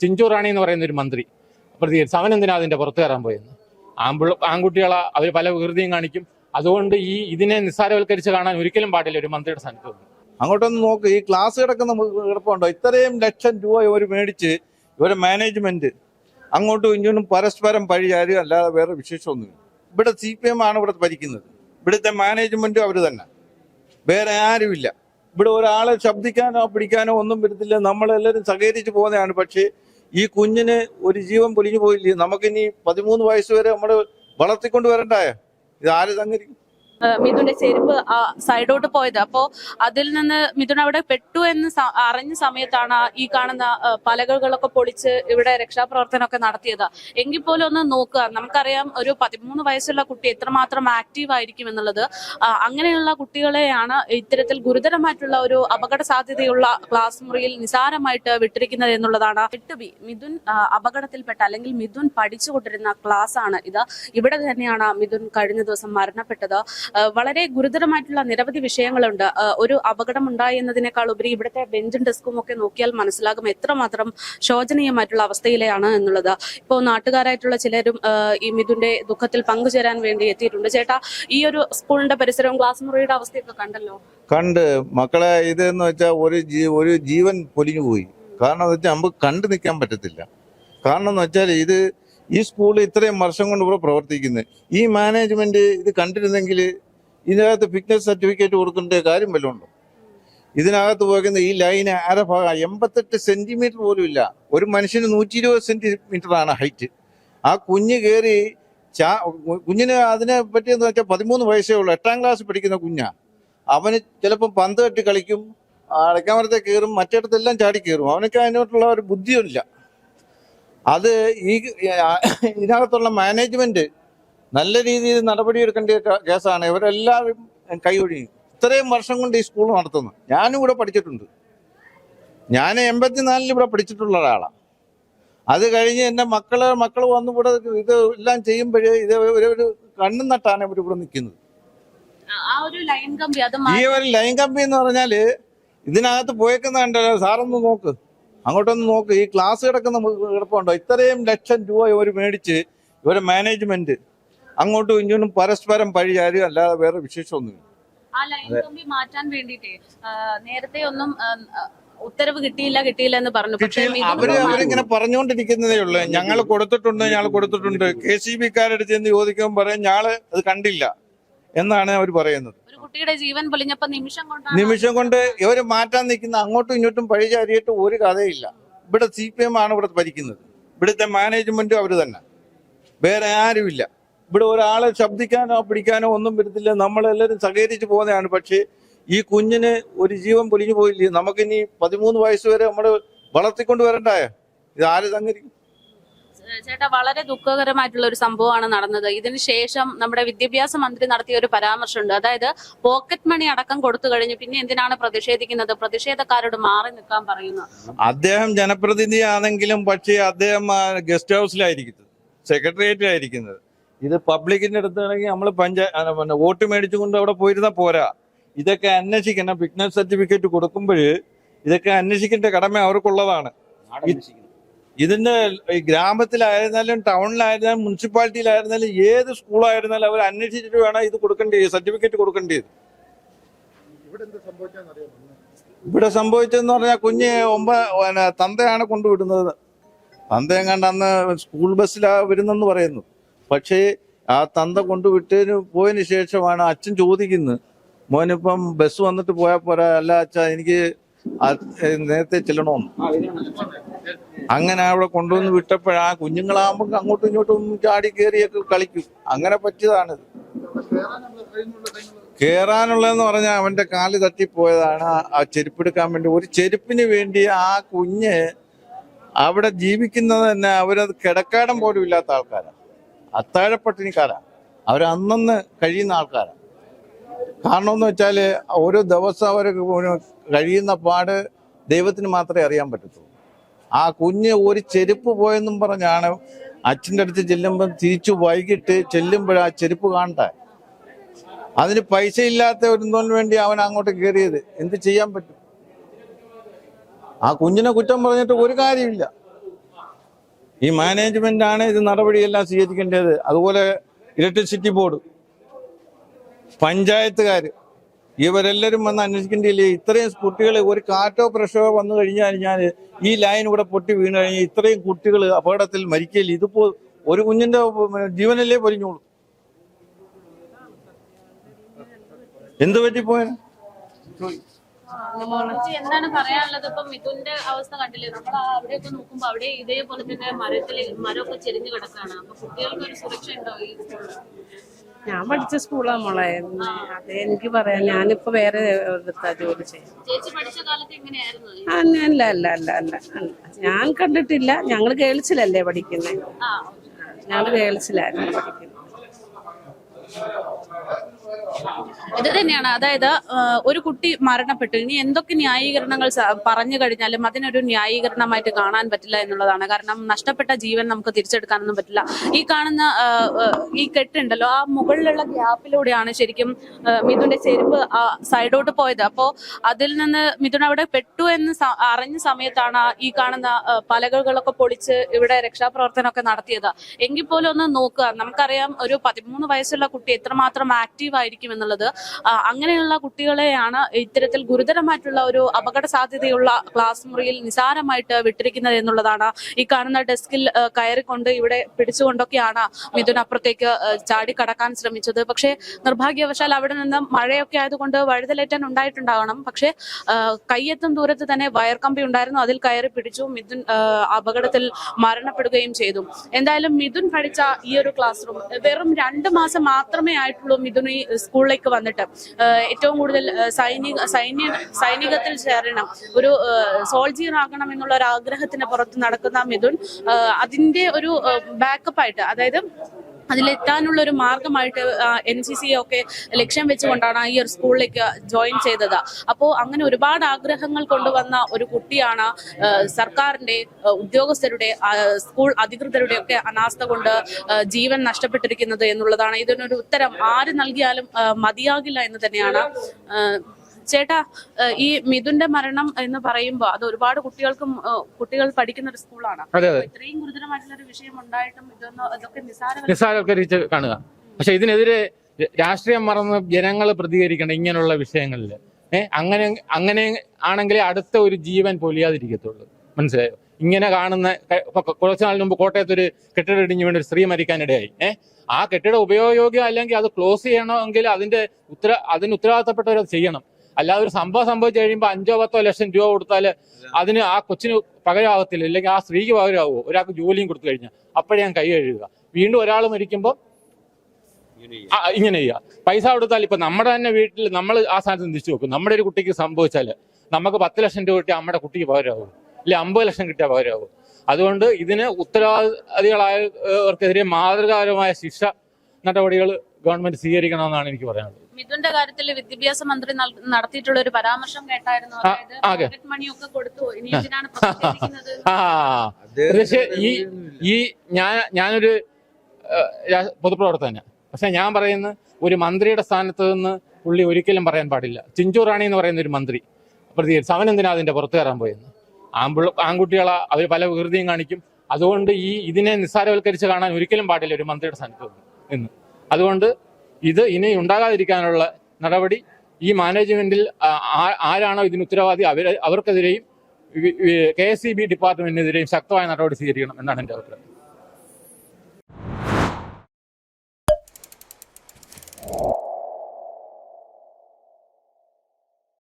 ചിഞ്ചു റാണി എന്ന് പറയുന്ന ഒരു മന്ത്രി. പ്രതികരിച്ചു അവൻ എന്തിനാ അതിന്റെ പുറത്തു കയറാൻ പോയെന്ന്? ആമ്പിള ആൺകുട്ടികളെ അവർ പല വികൃതിയും കാണിക്കും. അതുകൊണ്ട് ഈ ഇതിനെ നിസ്സാരവൽക്കരിച്ച് കാണാൻ ഒരിക്കലും പാടില്ല ഒരു മന്ത്രിയുടെ സ്ഥാനത്ത് അങ്ങോട്ടൊന്നും നോക്ക് ഈ ക്ലാസ് കിടക്കുന്ന കിടപ്പുണ്ടോ? ഇത്രയും ലക്ഷം രൂപ ഇവർ മേടിച്ച് ഇവരെ മാനേജ്മെന്റ് അങ്ങോട്ടും ഇങ്ങോട്ടും പരസ്പരം പഴിചാരും അല്ലാതെ വേറെ വിശേഷമൊന്നുമില്ല. ഇവിടെ സി പി എം ആണ് ഇവിടെ ഭരിക്കുന്നത്. ഇവിടുത്തെ മാനേജ്മെന്റും അവർ തന്നെ. വേറെ ആരുമില്ല. ഇവിടെ ഒരാളെ ശബ്ദിക്കാനോ പിടിക്കാനോ ഒന്നും വരുത്തില്ല. നമ്മളെല്ലാവരും സഹകരിച്ച് പോകുന്നതാണ്. പക്ഷേ ഈ കുഞ്ഞിന് ഒരു ജീവൻ പൊലിഞ്ഞു പോയില്ലേ? നമുക്കിനി പതിമൂന്ന് വയസ്സ് വരെ നമ്മൾ വളർത്തിക്കൊണ്ട് വരണ്ടായ? ഇത് ആര് ഏഹ് മിഥുന്റെ ചെരുപ്പ് സൈഡോട്ട് പോയത്. അപ്പോ അതിൽ നിന്ന് മിഥുൻ അവിടെ പെട്ടു എന്ന് അറിഞ്ഞ സമയത്താണ് ഈ കാണുന്ന പലകകളൊക്കെ പൊളിച്ച് ഇവിടെ രക്ഷാപ്രവർത്തനമൊക്കെ നടത്തിയത്. എങ്കിൽ പോലും ഒന്ന് നോക്കുക. നമുക്കറിയാം ഒരു പതിമൂന്ന് വയസ്സുള്ള കുട്ടി എത്രമാത്രം ആക്റ്റീവ് ആയിരിക്കും എന്നുള്ളത്. അങ്ങനെയുള്ള കുട്ടികളെയാണ് ഇത്തരത്തിൽ ഗുരുതരമായിട്ടുള്ള ഒരു അപകട സാധ്യതയുള്ള ക്ലാസ് മുറിയിൽ നിസാരമായിട്ട് വിട്ടിരിക്കുന്നത് എന്നുള്ളതാണ്. എട്ട് ബി മിഥുൻ അപകടത്തിൽപ്പെട്ട അല്ലെങ്കിൽ മിഥുൻ പഠിച്ചുകൊണ്ടിരുന്ന ക്ലാസ് ആണ് ഇത്. ഇവിടെ തന്നെയാണ് മിഥുൻ കഴിഞ്ഞ ദിവസം മരണപ്പെട്ടത്. വളരെ ഗുരുതരമായിട്ടുള്ള നിരവധി വിഷയങ്ങളുണ്ട്. ഒരു അപകടം ഉണ്ടായി എന്നതിനേക്കാൾ ഉപരി ഇവിടുത്തെ ബെഞ്ചും ഡെസ്കും ഒക്കെ നോക്കിയാൽ മനസ്സിലാകും എത്രമാത്രം ശോചനീയമായിട്ടുള്ള അവസ്ഥയിലാണ് എന്നുള്ളത്. ഇപ്പോൾ നാട്ടുകാരായിട്ടുള്ള ചിലരും ഈ മിഥുന്റെ ദുഃഖത്തിൽ പങ്കുചേരാൻ വേണ്ടി എത്തിയിട്ടുണ്ട്. ചേട്ടാ ഈ ഒരു സ്കൂളിന്റെ പരിസരവും ക്ലാസ് മുറിയുടെ അവസ്ഥയൊക്കെ കണ്ടല്ലോ? കണ്ട്. മക്കളെ ഇത് എന്ന് വെച്ചാൽ ഒരു ഒരു ജീവൻ പൊലിഞ്ഞു പോയി കാരണം എന്ന് വെച്ചാൽ നമുക്ക് കണ്ടു നിൽക്കാൻ പറ്റത്തില്ല. കാരണം എന്ന് വെച്ചാൽ ഇത് ഈ സ്കൂൾ ഇത്രയും വർഷം കൊണ്ട് ഇവിടെ പ്രവർത്തിക്കുന്നത് ഈ മാനേജ്മെന്റ് ഇത് കണ്ടിരുന്നെങ്കിൽ ഇതിനകത്ത് ഫിറ്റ്നസ് സർട്ടിഫിക്കറ്റ് കൊടുക്കേണ്ട കാര്യം വല്ലതും ഉണ്ടോ ഇതിനകത്ത് പോകുന്ന ഈ ലൈന് അര ഭാഗം എൺപത്തെട്ട് സെന്റിമീറ്റർ പോലും ഇല്ല. ഒരു മനുഷ്യന് നൂറ്റി ഇരുപത് സെന്റിമീറ്റർ ആണ് ഹൈറ്റ് ആ കുഞ്ഞ് കയറി ചാ കുഞ്ഞിന് അതിനെ പറ്റിയെന്ന് വെച്ചാൽ പതിമൂന്ന് വയസ്സേ ഉള്ളൂ. എട്ടാം ക്ലാസ് പഠിക്കുന്ന കുഞ്ഞാ. അവന് ചിലപ്പം പന്ത് തട്ടി കളിക്കും അടയ്ക്കാമരത്തെ കയറും മറ്റിടത്തെല്ലാം ചാടി കയറും. അവനൊക്കെ അതിനോട്ടുള്ള ഒരു ബുദ്ധിയില്ല അത് ഈ ഇതിനകത്തുള്ള മാനേജ്മെന്റ് നല്ല രീതിയിൽ നടപടിയെടുക്കേണ്ട കേസാണ്. ഇവരെല്ലാവരും കൈയൊഴി ഇത്രയും വർഷം കൊണ്ട് ഈ സ്കൂൾ നടത്തുന്നു. ഞാനും ഇവിടെ പഠിച്ചിട്ടുണ്ട്. ഞാൻ എൺപത്തിനാലിൽ ഇവിടെ പഠിച്ചിട്ടുള്ള ഒരാളാണ് അത് കഴിഞ്ഞ് എന്റെ മക്കൾ മക്കൾ വന്നു ഇവിടെ ഇത് എല്ലാം ചെയ്യുമ്പോഴേ ഇത് ഒരു കണ്ണും നട്ടാണ് ഇവർ ഇവിടെ നിൽക്കുന്നത്. ഈ ഒരു ലൈൻ കമ്പി എന്ന് പറഞ്ഞാൽ ഇതിനകത്ത് പോയേക്കുന്ന കണ്ടല്ലോ. സാറൊന്ന് നോക്ക്. അങ്ങോട്ടൊന്ന് നോക്ക്. ഈ ക്ലാസ് കിടക്കുന്ന കിടപ്പുണ്ടോ? ഇത്രയും ലക്ഷം രൂപ ഇവർ മേടിച്ച് ഇവരെ മാനേജ്മെന്റ് അങ്ങോട്ടും ഇങ്ങോട്ടും പരസ്പരം പഴിചാരി അല്ലാതെ വേറെ വിശേഷമൊന്നുമില്ല. ആ ലൈൻ കമ്പി മാറ്റാൻ വേണ്ടിട്ടേ നേരത്തെ ഒന്നും ഉത്തരവ് കിട്ടിയില്ല കിട്ടിയില്ല എന്ന് പറഞ്ഞു. പക്ഷേ അവർ അവരിങ്ങനെ പറഞ്ഞുകൊണ്ടിരിക്കുന്നതേ ഉള്ളൂ. ഞങ്ങൾ കൊടുത്തിട്ടുണ്ട് ഞങ്ങൾ കൊടുത്തിട്ടുണ്ട്. കെ സി ബിക്കാരുടെ ചെന്ന് ചോദിക്കുമ്പോൾ പറയും ഞങ്ങൾ അത് കണ്ടില്ല. എന്നാണ് അവർ പറയുന്നത്. കുട്ടിയുടെ ജീവൻ പൊലിഞ്ഞപ്പോ നിമിഷം കൊണ്ടാണ് നിമിഷം കൊണ്ട് ഇവർ മാറ്റാൻ നിൽക്കുന്ന അങ്ങോട്ടും ഇങ്ങോട്ടും പഴിചാരിയിട്ട് ഒരു കഥയില്ല. ഇവിടെ സി പി എം ആണ് ഇവിടെ ഭരിക്കുന്നത്. ഇവിടുത്തെ മാനേജ്മെന്റും അവർ തന്നെ. വേറെ ആരുമില്ല. ഇവിടെ ഒരാളെ ശബ്ദിക്കാനോ പിടിക്കാനോ ഒന്നും വരുത്തില്ല. നമ്മളെല്ലാവരും സഹകരിച്ച് പോകുന്നതാണ്. പക്ഷേ ഈ കുഞ്ഞിന് ഒരു ജീവൻ പൊലിഞ്ഞു പോയില്ലേ? നമുക്കിനി പതിമൂന്ന് വയസ്സ് വരെ നമ്മൾ വളർത്തിക്കൊണ്ട് വരണ്ടായ? ഇത് ആര് സംഗതി ചേട്ടാ വളരെ ദുഃഖകരമായിട്ടുള്ള ഒരു സംഭവമാണ് നടന്നത്. ഇതിന് ശേഷം നമ്മുടെ വിദ്യാഭ്യാസ മന്ത്രി നടത്തിയ ഒരു പരാമർശമുണ്ട്. അതായത് പോക്കറ്റ് മണി അടക്കം കൊടുത്തു കഴിഞ്ഞു. പിന്നെ എന്തിനാണ് പ്രതിഷേധിക്കുന്നത്? പ്രതിഷേധക്കാരോട് മാറി നിൽക്കാൻ പറയുന്നത് അദ്ദേഹം ജനപ്രതിനിധിയാണെങ്കിലും പക്ഷേ അദ്ദേഹം ഗസ്റ്റ് ഹൗസിലായിരിക്കുന്നത് സെക്രട്ടേറിയറ്റിലായിരിക്കുന്നത് ഇത് പബ്ലിക്കിന്റെ അടുത്താണെങ്കിൽ നമ്മൾ പഞ്ചായത്ത് പിന്നെ വോട്ട് മേടിച്ചുകൊണ്ട് അവിടെ പോയിരുന്ന പോരാ. ഇതൊക്കെ അന്വേഷിക്കണം. ഫിറ്റ്നസ് സർട്ടിഫിക്കറ്റ് കൊടുക്കുമ്പോൾ ഇതൊക്കെ അന്വേഷിക്കേണ്ട കടമ അവർക്കുള്ളതാണ്. ഇതിന്റെ ഈ ഗ്രാമത്തിലായിരുന്നാലും ടൗണിലായിരുന്നാലും മുനിസിപ്പാലിറ്റിയിലായിരുന്നാലും ഏത് സ്കൂളായിരുന്നാലും അവർ അന്വേഷിച്ചിട്ട് വേണം ഇത് കൊടുക്കേണ്ടത് സർട്ടിഫിക്കറ്റ് കൊടുക്കേണ്ടത് ഇവിടെ സംഭവിച്ചതെന്ന് പറഞ്ഞാൽ കുഞ്ഞ് ഒമ്പ തന്തയാണ് കൊണ്ടുവിടുന്നത്. തന്തയും കണ്ട് അന്ന് സ്കൂൾ ബസ്സിലാ വരുന്നെന്ന് പറയുന്നു. പക്ഷേ ആ തന്ത കൊണ്ടുവിട്ടതിന് പോയതിന് ശേഷമാണ് അച്ഛൻ ചോദിക്കുന്നത്. മോനിപ്പം ബസ് വന്നിട്ട് പോയാൽ പോരാ അല്ല അച്ഛ എനിക്ക് നേരത്തെ ചെല്ലണമെന്ന് അങ്ങനെ അവിടെ കൊണ്ടുവന്ന് വിട്ടപ്പോഴാ കുഞ്ഞുങ്ങളാകുമ്പോൾ അങ്ങോട്ടും ഇങ്ങോട്ടും ചാടി കയറിയൊക്കെ കളിക്കും. അങ്ങനെ പറ്റിയതാണിത്. കേറാനുള്ളതെന്ന് പറഞ്ഞാൽ അവന്റെ കാൽ തട്ടിപ്പോയതാണ്. ആ- ചെരുപ്പെടുക്കാൻ വേണ്ടി ഒരു ചെരുപ്പിന് വേണ്ടി ആ കുഞ്ഞ് അവിടെ ജീവിക്കുന്നത് തന്നെ അവരത് കിടക്കാടം പോലും ഇല്ലാത്ത ആൾക്കാരാണ് അത്താഴപ്പട്ടിണിക്കാരാണ് അവരന്നന്ന് കഴിയുന്ന ആൾക്കാരാണ് കാരണം എന്ന് വെച്ചാൽ ഓരോ ദിവസം അവർ കഴിയുന്ന പാട് ദൈവത്തിന് മാത്രമേ അറിയാൻ പറ്റത്തുള്ളൂ. ആ കുഞ്ഞ് ഒരു ചെരുപ്പ് പോയെന്നും പറഞ്ഞാണ് അച്ഛന്റെ അടുത്ത് ചെല്ലുമ്പം തിരിച്ചു വൈകിട്ട് ചെല്ലുമ്പോഴാ ചെരുപ്പ് കാണട്ടെ അതിന് പൈസ ഇല്ലാത്ത ഒരുന്നതിന് വേണ്ടി അവൻ അങ്ങോട്ട് കയറിയത്. എന്ത് ചെയ്യാൻ പറ്റും? ആ കുഞ്ഞിനെ കുറ്റം പറഞ്ഞിട്ട് ഒരു കാര്യമില്ല. ഈ മാനേജ്മെന്റ് ആണ് ഇത് നടപടിയെല്ലാം സ്വീകരിക്കേണ്ടത്. അതുപോലെ ഇലക്ട്രിസിറ്റി ബോർഡ് പഞ്ചായത്തുകാർ ഇവരെല്ലാവരും വന്ന് അന്വേഷിക്കേണ്ടിയില്ലേ? ഇത്രയും കുട്ടികൾ ഒരു കാറ്റോ പ്രഷറോ വന്നു കഴിഞ്ഞാൽ ഞാൻ ഈ ലൈൻ ഇവിടെ പൊട്ടി വീണു കഴിഞ്ഞാൽ ഇത്രയും കുട്ടികൾ അപകടത്തിൽ മരിക്കില്ല ഇതിപ്പോ ഒരു കുഞ്ഞിന്റെ ജീവനല്ലേ പൊരിഞ്ഞോളൂ എന്ത് പറ്റി ചേച്ചി, എന്താണ് പറയാനുള്ളത്? ഇപ്പൊ മിഥുന്റെ അവസ്ഥ കണ്ടില്ലേ? നമ്മൾ അവിടെയൊക്കെ നോക്കുമ്പോ അവിടെ ഇതേപോലെ തന്നെ മരത്തിൽ മരമൊക്കെ ചെരിഞ്ഞു കിടക്കാണ്. അപ്പൊ കുട്ടികൾക്ക് ഒരു സുരക്ഷ ഉണ്ടോ ഈ സ്കൂളിൽ ഞാൻ പഠിച്ച സ്കൂളാ മോളെ. അത് എനിക്ക് പറയാം. ഞാനിപ്പോ വേറെ എടുത്താ ജോലി ചെയ്യാം. അല്ല അല്ല അല്ല അല്ല ഞാൻ കണ്ടിട്ടില്ല. ഞങ്ങൾ ഗേൾസിലല്ലേ പഠിക്കുന്നത് ഞങ്ങൾ ഗേൾസിലായിരുന്നു പഠിക്കുന്നത് ഇത് തന്നെയാണ്. അതായത് ഒരു കുട്ടി മരണപ്പെട്ടു. ഇനി എന്തൊക്കെ ന്യായീകരണങ്ങൾ പറഞ്ഞു കഴിഞ്ഞാലും അതിനൊരു ന്യായീകരണമായിട്ട് കാണാൻ പറ്റില്ല എന്നുള്ളതാണ്. കാരണം നഷ്ടപ്പെട്ട ജീവൻ നമുക്ക് തിരിച്ചെടുക്കാനൊന്നും പറ്റില്ല. ഈ കാണുന്ന ഈ കെട്ടുണ്ടല്ലോ ആ മുകളിലുള്ള ഗ്യാപ്പിലൂടെയാണ് ശരിക്കും മിഥുന്റെ ചെരുപ്പ് ആ സൈഡോട്ട് പോയത്. അപ്പോ അതിൽ നിന്ന് മിഥുൻ അവിടെ പെട്ടു എന്ന് അറിഞ്ഞ സമയത്താണ് ഈ കാണുന്ന പലകകളൊക്കെ പൊളിച്ച് ഇവിടെ രക്ഷാപ്രവർത്തനമൊക്കെ നടത്തിയത്. എങ്കിൽ പോലും ഒന്ന് നോക്കുക. നമുക്കറിയാം ഒരു പതിമൂന്ന് വയസ്സുള്ള കുട്ടി എത്രമാത്രം ആക്റ്റീവ് ആയിരിക്കും എന്നുള്ളത് അങ്ങനെയുള്ള കുട്ടികളെയാണ് ഇത്തരത്തിൽ ഗുരുതരമായിട്ടുള്ള ഒരു അപകട സാധ്യതയുള്ള ക്ലാസ് മുറിയിൽ നിസാരമായിട്ട് വിട്ടിരിക്കുന്നത് എന്നുള്ളതാണ്. ഈ കാണുന്ന ഡെസ്കിൽ കയറിക്കൊണ്ട് ഇവിടെ പിടിച്ചുകൊണ്ടൊക്കെയാണ് മിഥുൻ അപ്പുറത്തേക്ക് ചാടി കടക്കാൻ ശ്രമിച്ചത്. പക്ഷേ നിർഭാഗ്യവശാൽ അവിടെ നിന്ന് മഴയൊക്കെ ആയതുകൊണ്ട് വഴുതലേറ്റാൻ ഉണ്ടായിട്ടുണ്ടാകണം. പക്ഷേ കയ്യെത്തും ദൂരത്ത് തന്നെ വയർ കമ്പി ഉണ്ടായിരുന്നു. അതിൽ കയറി പിടിച്ചു. മിഥുൻ അപകടത്തിൽ മരണപ്പെടുകയും ചെയ്തു. എന്തായാലും മിഥുൻ പഠിച്ച ഈ ഒരു ക്ലാസ് റൂം വെറും രണ്ട് മാസം മാത്രമേ ആയിട്ടുള്ളൂ മിഥുൻ ഈ സ്കൂളിലേക്ക് വന്നിട്ട് ഏറ്റവും കൂടുതൽ സൈനിക സൈന്യ സൈനികത്തിൽ ചേരണം. ഒരു സോൾജിയർ ആകണം എന്നുള്ള ഒരു ആഗ്രഹത്തിന് പുറത്ത് നടക്കുന്ന മിഥുൻ അതിന്റെ ഒരു ബാക്കപ്പായിട്ട് അതായത് അതിലെത്താനുള്ള ഒരു മാർഗമായിട്ട് എൻ സി സി ഒക്കെ ലക്ഷ്യം വെച്ചുകൊണ്ടാണ് ഈ ഒരു സ്കൂളിലേക്ക് ജോയിൻ ചെയ്തത്. അപ്പോൾ അങ്ങനെ ഒരുപാട് ആഗ്രഹങ്ങൾ കൊണ്ടുവന്ന ഒരു കുട്ടിയാണ് സർക്കാരിന്റെ ഉദ്യോഗസ്ഥരുടെ സ്കൂൾ അധികൃതരുടെ ഒക്കെ അനാസ്ഥ കൊണ്ട് ജീവൻ നഷ്ടപ്പെട്ടിരിക്കുന്നത് എന്നുള്ളതാണ്. ഇതിനൊരു ഉത്തരം ആര് നൽകിയാലും മതിയാകില്ല എന്ന് തന്നെയാണ് ചേട്ടാ ഈ മിഥുന്റെ മരണം എന്ന് പറയുമ്പോൾ അത് ഒരുപാട് കുട്ടികൾക്കും കുട്ടികൾ പഠിക്കുന്ന ഒരു സ്കൂളാണ്. ഇത്രയും ഗുരുതരമായിട്ടുള്ള ഒരു വിഷയം ഉണ്ടായിട്ടും ഇതൊന്നും ഇതൊക്കെ നിസ്സാര നിസ്സാരവൽക്കരിച്ച് കാണുക. പക്ഷെ ഇതിനെതിരെ രാഷ്ട്രീയം മറന്ന് ജനങ്ങൾ പ്രതികരിക്കണം ഇങ്ങനെയുള്ള വിഷയങ്ങളിൽ ഏഹ് അങ്ങനെ അങ്ങനെ ആണെങ്കിലേ അടുത്ത ഒരു ജീവൻ പൊലിയാതിരിക്കത്തുള്ളൂ. മനസ്സിലായോ? ഇങ്ങനെ കാണുന്ന കുറച്ചു കുറച്ച് നാളിന് മുമ്പ് കോട്ടയത്ത് ഒരു കെട്ടിടം ഇടിഞ്ഞു വീണ് ഒരു സ്ത്രീ മരിക്കാനിടയായി. ഏഹ് ആ കെട്ടിടം ഉപയോഗയോഗ്യം അല്ലെങ്കിൽ അത് ക്ലോസ് ചെയ്യണമെങ്കിൽ അതിന്റെ ഉത്തര അതിന് ഉത്തരവാദിത്തപ്പെട്ടവരത് ചെയ്യണം. അല്ലാതെ ഒരു സംഭവം സംഭവിച്ചു കഴിയുമ്പോൾ അഞ്ചോ പത്തോ ലക്ഷം രൂപ കൊടുത്താൽ അതിന് ആ കൊച്ചിന് പകരമാകത്തില്ല ഇല്ലെങ്കിൽ ആ സ്ത്രീക്ക് പകരമാവുമോ ഒരാൾക്ക് ജോലിയും കൊടുത്തു കഴിഞ്ഞാൽ അപ്പോഴേ ഞാൻ കൈ കഴുകുക. വീണ്ടും ഒരാൾ മരിക്കുമ്പോൾ ഇങ്ങനെ ചെയ്യുക. പൈസ കൊടുത്താൽ ഇപ്പൊ നമ്മുടെ തന്നെ വീട്ടിൽ നമ്മൾ ആ സ്ഥാനത്ത് ചിന്തിച്ചു നോക്കും നമ്മുടെ ഒരു കുട്ടിക്ക് സംഭവിച്ചാൽ നമുക്ക് പത്ത് ലക്ഷം രൂപ കിട്ടിയാൽ നമ്മുടെ കുട്ടിക്ക് പകരമാവും ഇല്ല അമ്പത് ലക്ഷം കിട്ടിയാൽ പകരമാവും അതുകൊണ്ട് ഇതിന് ഉത്തരവാദികളായവർക്കെതിരെ മാതൃകാപരമായ ശിക്ഷ നടപടികൾ ഗവൺമെന്റ് സ്വീകരിക്കണമെന്നാണ് എനിക്ക് പറയാനുള്ളത്. മിഥുന്റെ കാര്യത്തിൽ വിദ്യാഭ്യാസ മന്ത്രി നടത്തിയിട്ടുള്ള ഒരു പരാമർശം കേട്ടായിരുന്നു. അതായത് മണിയൊക്കെ കൊടുത്തു. ഇനി എന്തിനാണ് ഈ ഈ ഞാൻ ഞാനൊരു പൊതുപ്രവർത്തകനാ. പക്ഷെ ഞാൻ പറയുന്നത് ഒരു മന്ത്രിയുടെ സ്ഥാനത്ത് നിന്ന് പുള്ളി ഒരിക്കലും പറയാൻ പാടില്ല. ചിഞ്ചു റാണി എന്ന് പറയുന്ന ഒരു മന്ത്രി പ്രതികരിച്ചു. അവൻ എന്തിനാ അതിന്റെ പുറത്തു കയറാൻ പോയെന്ന്? ആൺപിള്ള ആൺകുട്ടികളെ അവർ പല വികൃതിയും കാണിക്കും. അതുകൊണ്ട് ഈ ഇതിനെ നിസ്സാരവൽക്കരിച്ച് കാണാൻ ഒരിക്കലും പാടില്ല ഒരു മന്ത്രിയുടെ സ്ഥാനത്ത് നിന്ന്. അതുകൊണ്ട് ഇത് ഇനി ഉണ്ടാകാതിരിക്കാനുള്ള നടപടി ഈ മാനേജ്മെന്റിൽ ആരാണോ ഇതിന് ഉത്തരവാദി? അവർ അവർക്കെതിരെയും കെ എസ് ഇ ബി ഡിപ്പാർട്ട്മെന്റിനെതിരെയും ശക്തമായ നടപടി സ്വീകരിക്കണം എന്നാണ് എന്റെ അഭിപ്രായം.